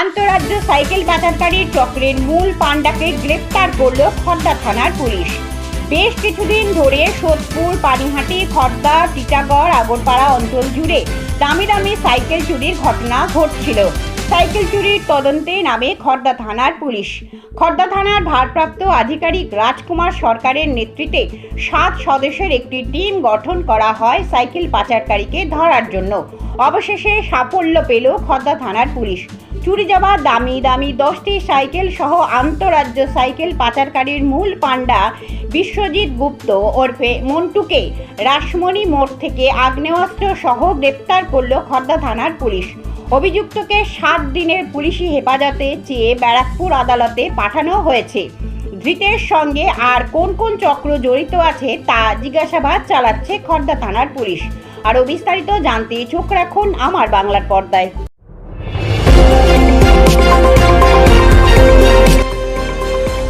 আন্তরাজ্য cycle পাচারকারীর চক্রের মূল পাণ্ডাকে গ্রেপ্তার করল খর্দা থানার পুলিশ। বেশ কিছুদিন ধরে সোদপুর, পানিহাটি, খর্দা টিটাগড় আগরপাড়া অঞ্চল জুড়ে দামি দামি সাইকেল চুরির ঘটনা ঘটছিল। সাইকেল চুরির তদন্তে নামে খর্দা থানার পুলিশ। খর্দা থানার ভারপ্রাপ্ত আধিকারিক রাজকুমার সরকারের নেতৃত্বে সাত সদস্যের একটি টিম গঠন করা হয় সাইকেল পাচারকারীকে ধরার জন্য। অবশেষে সাফল্য পেল খর্দা থানার পুলিশ। চুরি যাওয়া, দামি দামি দশটি সাইকেল সহ আন্তরাজ্য সাইকেল পাচারকারীর মূল পাণ্ডা বিশ্বজিৎ গুপ্ত ওরফে মন্টুকে রাসমণি মোড় থেকে আগ্নেয়াস্ত্র সহ গ্রেপ্তার করল খর্দা থানার পুলিশ। অভিযুক্তকে সাত দিনের পুলিশি হেফাজতে চেয়ে ব্যারাকপুর আদালতে পাঠানো হয়েছে। ধৃতের সঙ্গে আর কোন কোন চক্র জড়িত আছে তা জিজ্ঞাসাবাদ চালাচ্ছে খর্দা থানার পুলিশ। আরও বিস্তারিত জানতে চোখ রাখুন আমার বাংলার পর্দায়।